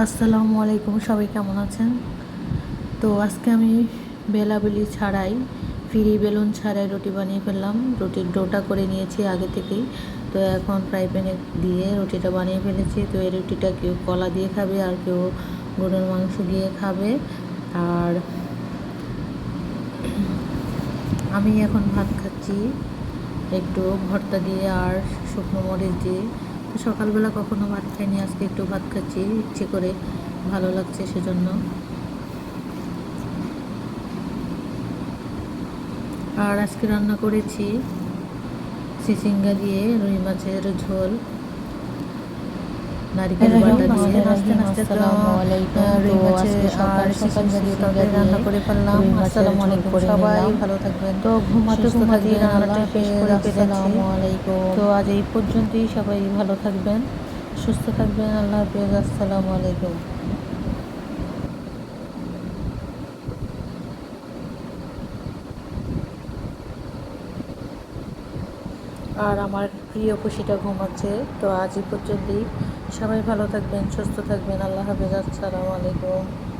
আসসালামু আলাইকুম, সবাই কেমন আছেন? তো আজকে আমি বেলাবেলি ছাড়াই, ফ্রি বেলুন ছাড়াই রুটি বানিয়ে ফেললাম। রুটির ডোটা করে নিয়েছি আগে থেকেই। তো এখন ফ্রাই প্যানে দিয়ে রুটিটা বানিয়ে ফেলেছি। তো এই রুটিটা কেউ কলা দিয়ে খাবে আর কেউ গরুর মাংস দিয়ে খাবে। আর আমি এখন ভাত খাচ্ছি, একটু ভর্তা দিয়ে আর শুকনো মরিচ দিয়ে। সকালবেলা কখনো ভাত খাইনি, আজকে একটু ভাত খাচ্ছি, ইচ্ছে করে ভালো লাগছে সেজন্য। আর আজকে রান্না করেছি চিচিঙ্গা দিয়ে রুই মাছের ঝোল। নারিকেল বাটা দিয়ে নাচতে নাচতে রুই মাছের আর চিচিঙ্গা দিয়ে তরকারি রান্না করে ফেললাম। আসসালামু আলাইকুম সবাই ভালো থাকবেন তো ঘুমাতে ঘুমাতে রান্নাটা শেষ করে ফেলেছি। তো আজ এই পর্যন্তই সবাই ভালো থাকবেন সুস্থ থাকবেন আল্লাহ হাফিজ আসসালামু আলাইকুম। আর আমার প্রিয় খুশিটা ঘুমাচ্ছে। তো আজ এই পর্যন্তই। সবাই ভালো থাকবেন, সুস্থ থাকবেন। আল্লাহ হাফেজ। আসসালামু আলাইকুম।